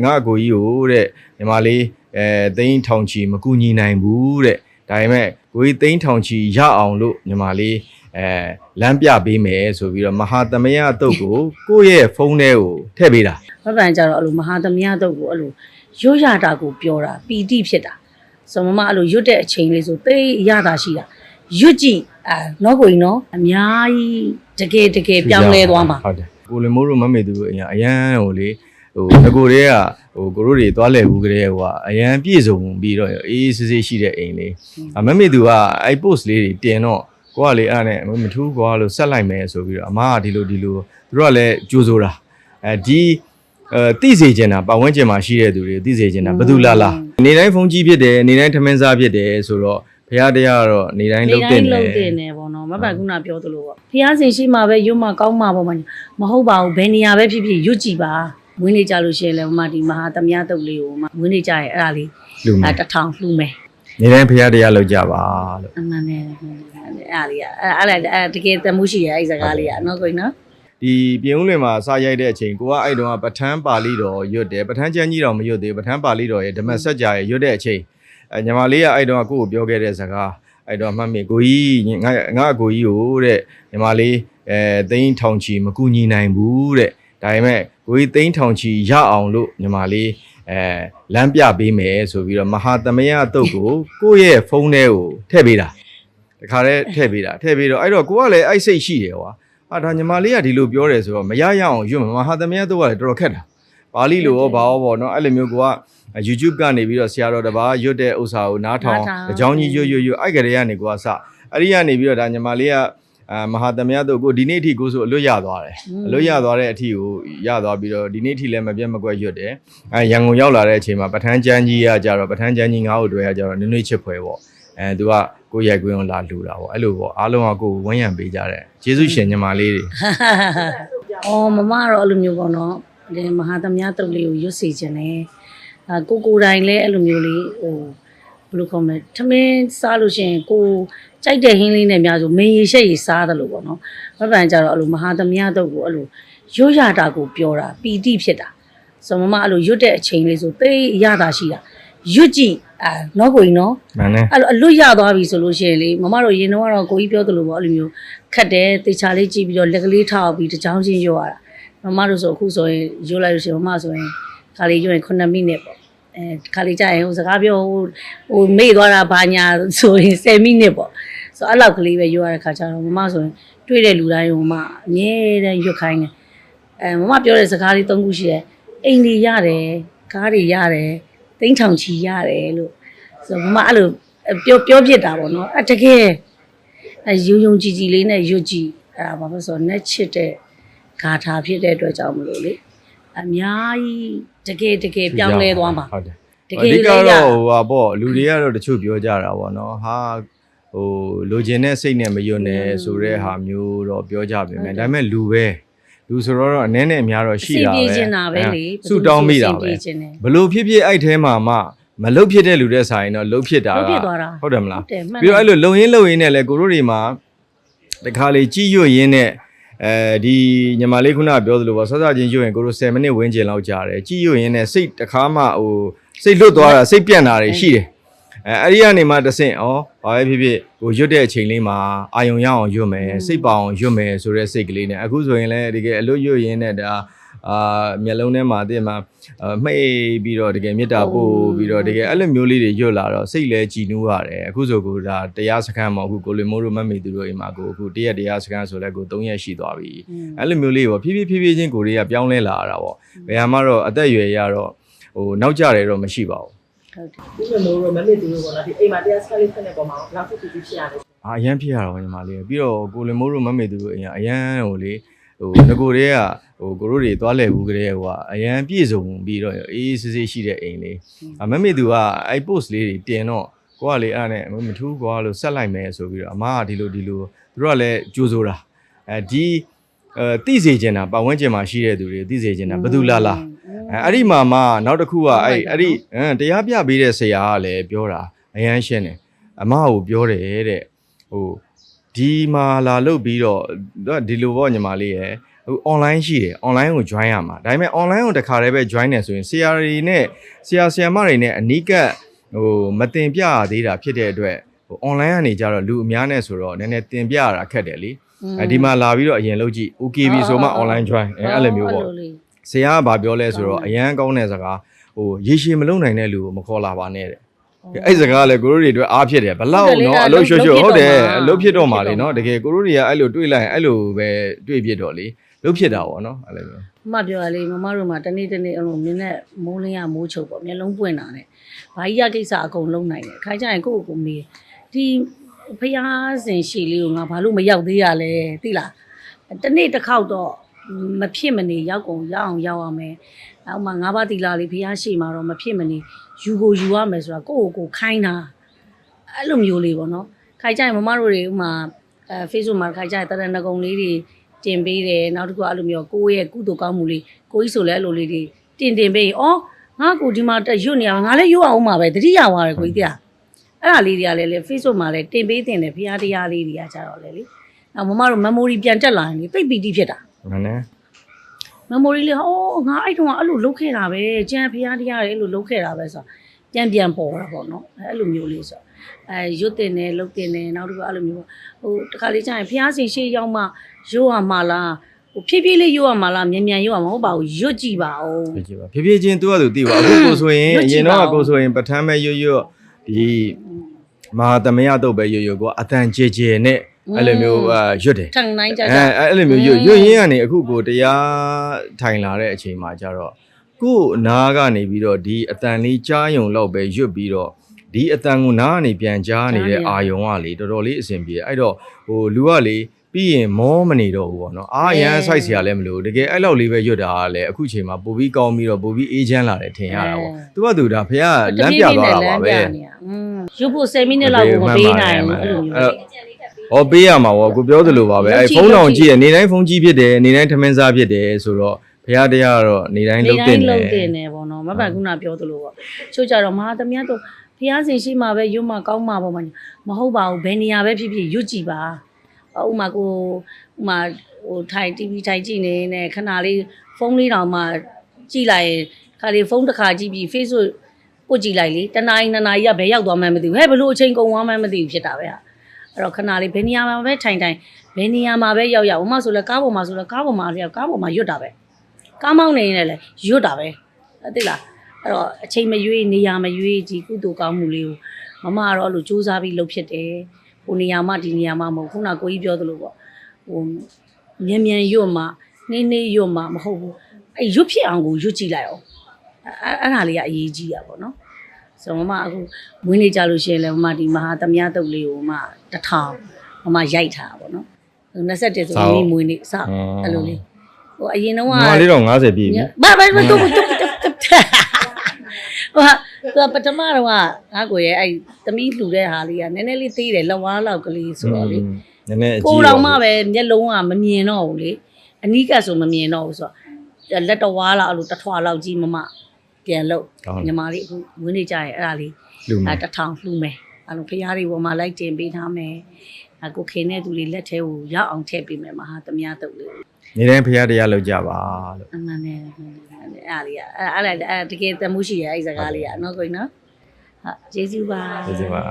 ငါအကိုကြီးကိုတဲ့ညီမလေးအဲသိန်းထောင်ချီမကူညီနိုင်ဘူးတဲ့ဒါပေမဲ့ကိုကြီးသိန်းထောင်ချီရအောင်လို့ညီမလေးအဲလမ်းပြပေးမယ်ဆိုပြီးတော့မဟာသမယတုတ်ကိုကိုယ့်ရဲ့ဖုန်းထဲကိုထည့်ပေးတာဘက်ပန်ကျတော့အဲ့လိုမဟာသမယတုတ်ကိုအဲ့လိုရွတ်ရတာကိုပြောတာပီတိဖြစ်တာဆိုမမအဲ့လိုရွတ်တဲ့အချိန်လေးဆိုသိအရတာရှိတာရွတ်ကြည့်အာနော်ကိုကြီးနော်အများကြီးတကယ်တကယ်ပြောင်းလဲသွားမှာဟုတ်တယ်ကိုလင်မိုးတို့မမေသူတို့အရင်အရန်ဟိုလေ ဟိုငကိုတွေကဟိုကိုတို့တွေသွားလဲဘူးကလေးဟိုကအရန်ပြည့်စုံပြီးတော့အေးစစ်စစ်ရှိတဲ့အိမ်လေးအမမေသူကအဲ့ post လေးတွေတင်တော့ကိုကလေအဲ့ဒါနဲ့မထူးကွာလို့ဆက်လိုက်မယ်ဆိုပြီးတော့အမကဒီလိုဒီလိုသူတို့ကလည်းကြိုးဆိုတာအဲဒီအဲတိစေချင်တာပတ်ဝန်းကျင်မှာရှိတဲ့သူတွေတိစေချင်တာဘယ်သူလာလာနေတိုင်းဖုန်းကြီးဖြစ်တယ်နေတိုင်းထမင်းစားဖြစ်တယ်ဆိုတော့ဘုရားတရားကတော့နေတိုင်းလုံးတင်တယ်လုံးတင်တယ်ပေါ့နော်မပန်ခုနပြောသလိုပေါ့ဖျားစင်ရှိမှပဲရွတ်မှကောင်းမှပေါ့မမဟုတ်ပါဘူးဘယ်နေရာပဲဖြစ်ဖြစ်ရွတ်ကြည့်ပါ ဝင်းနေကြလို့ရှိရင်လည်းမမဒီမဟာသမယတုတ်လေးကိုမဝင်းနေကြရဲ့အဲ့ဒါလေးလူမအဲတစ်ထောင်လှူမယ်နေတိုင်းဘုရားတရားလောက်ကြပါလို့အမှန်နဲ့အဲ့ဒါလေးကအဲ့အဲ့အဲ့တကယ်တမှုရှိရဲ့အဲ့ဒီစကားလေးကနော်ကိုကြီးနော်ဒီပြင်ဦးလွင်မှာစရိုက်တဲ့အချိန်ကိုကအဲ့တုန်းကပဋ္ဌာန်းပါဠိတော်ရွတ်တယ်ပဋ္ဌာန်းကျမ်းကြီးတော်မရွတ်သေးဘူးပဋ္ဌာန်းပါဠိတော်ရဲ့ဓမ္မစကြာရဲ့ရွတ်တဲ့အချိန်အဲညီမလေးကအဲ့တုန်းကကိုယ့်ကိုပြောခဲ့တဲ့စကားအဲ့တော့မှတ်မိကိုကြီးငါငါအကိုကြီးကိုတဲ့ညီမလေးအဲသိန်းထောင်ချီမကူညီနိုင်ဘူးတဲ့ဒါပေမဲ့ ကိုကြီးသိန်းထောင်ချီရအောင်လို့ညီမလေးအဲလမ်းပြပေးမယ်ဆိုပြီးတော့မဟာသမယတုတ်ကိုကိုယ့်ရဲ့ဖုန်းထဲကိုထည့်ပေးတာတခါတည်းထည့်ပေးတာထည့်ပေးတော့အဲ့တော့ကိုကလည်းအဲ့စိတ်ရှိတယ်ကွာအာဒါညီမလေးကဒီလိုပြောတယ်ဆိုတော့မရရအောင်ရွတ်မှာမဟာသမယတော့ကလည်းတော်တော်ခက်တာပါဠိလိုရောဘာရောပေါ့နော်အဲ့လိုမျိုးက YouTube ကနေပြီးတော့ဆရာတော်တစ်ပါးရွတ်တဲ့ဥစ္စာကိုနားထောင်အကြောင်းကြီးရွတ်ရွတ်ရွတ်အဲ့ကလေးကနေကိုကစအဲ့ဒီကနေပြီးတော့ဒါညီမလေးက အာမဟာသမယတော့ကိုဒီနေ့အထိကိုဆိုအလွတ်ရသွားတယ်အလွတ်ရသွားတဲ့အထိကိုရသွားပြီးတော့ဒီနေ့အထိလည်းမပြတ်မကွက်ရွတ်တယ်အဲရန်ကုန်ရောက်လာတဲ့အချိန်မှာပဋ္ဌာန်းကျမ်းကြီးကကြတော့ပဋ္ဌာန်းကျမ်းကြီးငါ့ကိုတွေ့ရကြတော့နည်းနည်းချစ်ဖွယ်ပေါ့အဲသူကကိုရိုက်ကွင်းကိုလာလှူတာပေါ့အဲ့လိုပေါ့အားလုံးကကိုဝန်းရံပေးကြတယ်ကျေးဇူးရှင်ညီမလေးတွေအော်မမကတော့အဲ့လိုမျိုးပေါ့နော်ဒီမဟာသမယတုတ်လေးကိုရွတ်စီခြင်းနဲ့အာကိုကိုယ်တိုင်လည်းအဲ့လိုမျိုးလေးဟို ဘယ်လိုခေါ်မလဲထမင်းစားလို့ရှိရင်ကိုကြိုက်တဲ့ဟင်းလေးနဲ့များဆိုမင်းရေရှက်ရေစားတယ်လို့ပေါ့နော်ဘက်ပန်ကျတော့အဲ့လိုမဟာသမယတုတ်ကိုအဲ့လိုရွတ်ရတာကိုပြောတာပီတိဖြစ်တာဆိုမမအဲ့လိုရွတ်တဲ့အချိန်လေးဆိုသိအရတာရှိတာရွတ်ကြည့်အာနော်ကိုကြီးနော်မှန်တယ်အဲ့လိုအလွတ်ရသွားပြီဆိုလို့ရှိရင်လေမမတို့ရင်တော့ကတော့ကိုကြီးပြောသလိုပေါ့အဲ့လိုမျိုးခတ်တယ်တေချာလေးကြည့်ပြီးတော့လက်ကလေးထောက်ပြီးတစ်ချောင်းချင်းရွတ်ရတာမမတို့ဆိုအခုဆိုရင်ရွတ်လိုက်လို့ရှိရင်မမဆိုရင်ခါလေးရွတ်ရင်9မိနစ်ပေါ့ အဲခါလေးကြာရင်ဟိုစကားပြောဟိုဟိုမေ့သွားတာဘာညာဆိုရင်10မိနစ်ပေါ့ဆိုအဲ့လောက်ကလေးပဲရွတ်ရတဲ့ခါကျတော့မမဆိုရင်တွေ့တဲ့လူတိုင်းကိုမအမြဲတမ်းရွတ်ခိုင်းတယ်အဲမမပြောတဲ့စကားလေး၃ခုရှိတယ်အိမ်တွေရတယ်ကားတွေရတယ်တိန်းထောင်ချီရတယ်လို့ဆိုတော့မမအဲ့လိုပြောပြောပြစ်တာပေါ့နော်အတကယ်အဲယုံယုံကြည်ကြည်လေးနဲ့ရွတ်ကြည့်အဲ့ဒါဘာလို့လဲဆိုတော့နဲ့ချစ်တဲ့ဂါထာဖြစ်တဲ့အတွက်ကြောင့်မလို့လေအများကြီး တကယ်တကယ်ပြောင်းလဲသွားမှာဟုတ်တယ်တကယ်အဓိလေးကရတော့ဟိုပါပေါ့လူတွေကတော့တချို့ပြောကြတာပေါ့နော်ဟာဟိုလိုချင်တဲ့စိတ်နဲ့မယွတ်နဲ့ဆိုတဲ့ဟာမျိုးတော့ပြောကြပါမယ်ဒါပေမဲ့လူပဲလူဆိုတော့အနည်းနဲ့အများတော့ရှိတာပဲအဆင်ပြေချင်တာပဲလေဆူတောင်းမိတာပဲအဆင်ပြေချင်တယ်ဘလို့ဖြစ်ဖြစ်အဲ့ထဲမှာမှမလုတ်ဖြစ်တဲ့လူတဲ့ဆိုင်တော့လုတ်ဖြစ်တာလုတ်ကဖြစ်သွားတာဟုတ်တယ်မလားဟုတ်တယ်မှန်ပြီးတော့အဲ့လိုလုံရင်းလုံရင်းနဲ့လဲကိုတို့တွေမှာတခါလေကြည်ရွတ်ရင်းနဲ့ အဲဒီညီမလေးခုနကပြောသလိုပေါ့ဆော့ဆော့ချင်းရွတ်ရင်ကိုတို့10မိနစ်ဝန်းကျင်လောက်ကြာတယ်ကြည်ရွတ်ရင်းနဲ့စိတ်တခါမှဟိုစိတ်လွတ်သွားတာစိတ်ပြန့်တာတွေရှိတယ်အဲအဲ့ဒီကနေမှတဆင့်ဩဘာပဲဖြစ်ဖြစ်ဟိုရွတ်တဲ့အချိန်လေးမှာအာယုံရအောင်ရွတ်မယ်စိတ်ပါအောင်ရွတ်မယ်ဆိုတဲ့စိတ်ကလေးနဲ့အခုဆိုရင်လည်းတကယ်အလွတ်ရွတ်ရင်းနဲ့ဒါ အာမျက်လုံးထဲမှာတည်းမှာအာမှိတ်ပြီးတော့တကယ်မေတ္တာပို့ပြီးတော့တကယ်အဲ့လိုမျိုးလေးတွေရွတ်လာတော့စိတ်လည်းကြည်နူးရတယ်အခုဆိုကိုဒါတရားစခန်းမှာအခုကိုလီမိုးတို့မတ်မေသူတို့အိမ်မှာကိုအခုတရက်တရားစခန်းဆိုလဲကို3ရက်ရှိသွားပြီอืมအဲ့လိုမျိုးလေးပေါ့ဖြည်းဖြည်းဖြည်းဖြည်းချင်းကိုတွေကပြောင်းလဲလာရတာပေါ့ဘယ်ဟာမှတော့အသက်အရွယ်ရတော့ဟိုနောက်ကျတယ်တော့မရှိပါဘူးဟုတ်တယ်ဒီလိုမျိုးမမေ့သူတို့ပေါ့နော်ဒီအိမ်မှာတရားစကားလေးဆက်နေပေါ်မှာဘယ်လောက်ဖြစ်ဖြစ်ဖြစ်ရတယ်အာအရန်ဖြစ်ရတော့ညီမလေးပြီးတော့ကိုလီမိုးတို့မတ်မေသူတို့အိမ်ကအရန်ဟိုလေ ဟိုငကိုတွေကဟိုကိုတို့တွေသွားလဲဘူးကလေးဟိုကအရန်ပြည့်စုံပြီးတော့အေးဆေးဆေးရှိတဲ့အိမ်လေးအမမေသူကအဲ့ post လေးတွေတင်တော့ကိုကလေအဲ့ဒါနဲ့မထူးကွာလို့ဆက်လိုက်မယ်ဆိုပြီးတော့အမကဒီလိုဒီလိုသူတို့ကလည်းကြိုးစိုးတာအဲဒီအဲတိစေချင်တာပတ်ဝန်းကျင်မှာရှိတဲ့သူတွေတိစေချင်တာဘယ်သူလာလာအဲအဲ့ဒီမှာမှနောက်တစ်ခုကအဲ့အဲ့ဒီအင်းတရားပြပေးတဲ့ဆရာကလည်းပြောတာအရန်ရှင်းတယ်အမကိုပြောတယ်တဲ့ဟို ဒီမှာလာလုတ်ပြီးတော့သူကဒီလိုပေါ့ညီမလေးရယ်အခု online ရှိတယ် online ကို join ရမှာဒါပေမဲ့ online ကိုတစ်ခါတည်းပဲ join နေဆိုရင်ဆရာတွေနဲ့ဆရာဆရာမတွေနဲ့အနီးကပ်ဟိုမတင်ပြရသေးတာဖြစ်တဲ့အတွက်ဟို online ကနေကြတော့လူအများနဲ့ဆိုတော့နည်းနည်းတင်ပြရတာခက်တယ်လीအဲဒီမှာလာပြီးတော့အရင်လုပ်ကြည့် OKB ဆိုမှ online join အဲအဲ့လိုမျိုးပေါ့လေးဆရာကဘာပြောလဲဆိုတော့အရန်ကောင်းတဲ့စကားဟိုရေရှည်မလုံနိုင်တဲ့လူကိုမခေါ်လာပါနဲ့တဲ့ အဲ့စကားကလည်းကိုတို့တွေအတွက်အားဖြစ်တယ်ဘလောက်နော်အလုပ်ရှုပ်ရှုပ်ဟုတ်တယ်အလုပ်ဖြစ်တော့မှာလေနော်တကယ်ကိုတို့တွေကအဲ့လိုတွေးလိုက်ရင်အဲ့လိုပဲတွေးဖြစ်တော့လေလုပ်ဖြစ်တာပေါ့နော်အဲ့လိုမျိုးမပြောရလေမမတို့မှာတနေ့တနေ့အဲ့လိုမြင်းနဲ့မိုးလင်းရမိုးချုပ်ပေါ့မျက်လုံးပွင့်တာနဲ့ဘာကြီးရကိစ္စအကုန်လုံးနိုင်တယ်ခါကြရင်ကိုယ့်ကိုယ်ကိုမေးဒီဖျားစင်ရှည်လေးကိုငါဘာလို့မရောက်သေးရလဲသိလားတနေ့တစ်ခေါက်တော့ မဖြစ်မနေရောက်ကုန်ရအောင်ရောက်ရမယ်အောက်မှာငါးပါးတီလာလေးဖျားရှိမှာတော့မဖြစ်မနေယူကိုယူရမယ်ဆိုတာကိုယ့်ကိုယ်ကိုခိုင်းတာအဲ့လိုမျိုးလေးပေါ့နော်ခိုင်ကြရင်မမတို့တွေဥမာအဲ Facebook မှာခိုင်ကြရင်တရဏဂုံလေးတွေတင်ပေးတယ်နောက်တစ်ခုအဲ့လိုမျိုးကိုယ့်ရဲ့ကုသိုလ်ကောင်းမှုလေးကိုကြီးဆိုလဲအဲ့လိုလေးတွေတင်တင်ပေးရင်ဩငါကိုဒီမှာတက်ရွတ်နေရမှာငါလည်းရွတ်အောင်မှာပဲတတိယဝါရယ်ကိုကြီးတရားအဲ့ဒါလေးတွေကလည်းလေ Facebook မှာလည်းတင်ပေးတင်တယ်ဖရားတရားလေးတွေကကြတော့လေလေနောက်မမတို့ memory ပြန်တက်လာရင်လေသိပ်ပီတိဖြစ်တာ မှန်တယ် memory လေးဟောငါအဲ့တုန်းကအဲ့လိုလုပ်ခဲ့တာပဲကျန်ဖရားတရားတွေအဲ့လိုလုပ်ခဲ့တာပဲဆိုတော့ပြန်ပြန်ပေါ်တာပေါ့နော်အဲ့လိုမျိုးလေးဆိုတော့အဲရွတ်တင်တယ်လုပ်တင်တယ်နောက်တစ်ခုအဲ့လိုမျိုးဟိုတခါလေးကျရင်ဖရားစင်ရှေ့ရောက်မှရွတ်ရမှာလားဟိုဖြည်းဖြည်းလေးရွတ်ရမှာလားမြန်မြန်ရွတ်ရမှာမဟုတ်ပါဘူးရွတ်ကြည့်ပါဦးဖြစ်ကြပါဖြည်းဖြည်းချင်းသူကသူသိပါအခုကိုဆိုရင်လွတ်အကြရည့်င်ပါတော့ဦးကိုဆိုရင်ပထမ်းမဲ့ရွတ်ရွတ်ဒီမဟာသမယတုတ်ပဲရွတ်ရွတ်ကိုအတန်ကြေကြေနဲ့ အဲ့လိုမျိုးအာရွတ်တယ် ထန်နိုင်ကြ အဲ ကြ အဲ့လိုမျိုးရွတ်ရွတ်ရင်းကနေအခုကိုတရားထိုင်လာတဲ့အချိန်မှာကျတော့ကို့နားကနေပြီးတော့ဒီအတန်လေးကြားယုံလောက်ပဲရွတ်ပြီးတော့ဒီအတန်ကိုနားကနေပြန်ကြားနေတဲ့အာယုံကလေတော်တော်လေးအဆင်ပြေအဲ့တော့ဟိုလူကလေပြီးရင်မောမနေတော့ဘူးပေါ့နော်အာရန်ဆိုင်เสียလည်းမလို့တကယ်အဲ့လောက်လေးပဲရွတ်တာကလည်းအခုချိန်မှာပိုပြီးကောင်းပြီးတော့ပိုပြီးအေးချမ်းလာတယ်ထင်ရတာပေါ့သူကသူဒါဖះလမ်းပြသွားတာပါပဲ อืมရွတ်ဖို့10မိနစ်လောက်ကိုမပေးနိုင်ဘူးအဲ့လိုမျိုး ဟောပေးရမှာပေါ့ကိုပြောသလိုပါပဲအဲဖုန်းတော်ကြည့်ရနေတိုင်းဖုန်းကြည့်ဖြစ်တယ်နေတိုင်းထမင်းစားဖြစ်တယ်ဆိုတော့ဖះတရားကတော့နေတိုင်းနေလုံးတတိုင်းင်တလုံးယ်တင်နေပေါ့နော်မပတ်ခုနပြောသလိုပေါ့ချို့ကြတော့မဟာသမီးတို့ဖျားစင်ရှိမှာပဲရွတ်မှာကောင်းမှာပေါ့မမဟုတ်ပါဘူးဘယ်နေရာပဲဖြစ်ဖြစ်ရွတ်ကြည့်ပါဥမာကိုဥမာဟိုထိုင် TV ထိုင်ကြည့်နေနေခဏလေးဖုန်းလေးတောင်မှကြည့်လိုက်ရင်ခါလေးဖုန်းတစ်ခါကြည့်ပြီး Facebook ပို့ကြည့်လိုက်လေတနားရီနှစ်နာရီကဘယ်ရောက်သွားမှန်းမသိဘူးဟဲ့ဘလို့အချိန်ကုန်သွားမှန်းမသိဘူးဖြစ်တာပဲဟာ အဲ့တော့ခဏလေးဘယ်နေရာမှာပဲထိုင်ထိုင်ဘယ်နေရာမှာပဲရောက်ရောက်ဥမာဆိုလဲကားပေါ်မှာဆိုလဲကားပေါ်မှာလျောက်ကားပေါ်မှာရွတ်တာပဲကားမောင်းနေရင်လည်းရွတ်တာပဲအဲ့သိလားအဲ့တော့အချိန်မရွေးနေရာမရွေးဒီကုသိုလ်ကောင်းမှုလေးကိုမမကတော့အဲ့လိုစူးစမ်းပြီးလုပ်ဖြစ်တယ်ဟိုနေရာမှဒီနေရာမှမဟုတ်ခုနကကိုကြီးပြောသလိုပေါ့ဟိုမြန်မြန်ရွတ်မှနှင်းနှင်းရွတ်မှမဟုတ်ဘူးအဲ့ရွတ်ဖြစ်အောင်ကိုရွတ်ကြည့်လိုက်အောင်အဲ့အဲ့ဒါလေးကအရေးကြီးတာပေါ့နော် ဆိုတော့မမအခုမွေးနေကြလို့ရှိရင်လည်းမမဒီမဟာသမ ्या တုတ်လေးကိုမတစ်ထောင်မမရိုက်ထားတာပေါ့နော်27ဆိုမိမွေးနေစအဲ့လိုလေးဟိုအရင်တော့ကငါလေးတော့90ပြည့်ပြီဘာဘာဘာတော့တော့ဟာပထမတော့ကငါကိုရဲ့အဲ့သမီးလှူတဲ့ဟာလေးကနည်းနည်းလေးသေးတယ်လက်ဝါးလောက်ကလေးဆိုတော့လေနည်းနည်းအကြီးကိုတော်မှပဲမျက်လုံးကမမြင်တော့ဘူးလေအနီးကဆိုမမြင်တော့ဘူးဆိုတော့လက်တော်ဝါးလောက်အဲ့လိုတစ်ထွာလောက်ကြီးမမ ပြန်လို့ညီမလေးအခုဝင်းနေကြရဲ့အဲ့ဒါလေး လူမ အဲတစ်ထောင်လှူမယ်အဲ့လိုဖရားတွေပေါ်မှာလိုက်တင်ပေးထားမယ်အကိုခင်းတဲ့သူလေးလက်ထဲကိုရောက်အောင်ထည့်ပေးမယ်မဟာသမ ्या တုတ်လေး နေတိုင်းဖះတရားလောက်ကြပါလို့ အမှန်နဲ့အဲ့လေးအဲ့အဲ့အဲ့တကယ်တမှုရှိရဲ့အဲ့စကားလေးอ่ะเนาะကိုကြီးเนาะဟာကျေးဇူးပါ ဒီစပါ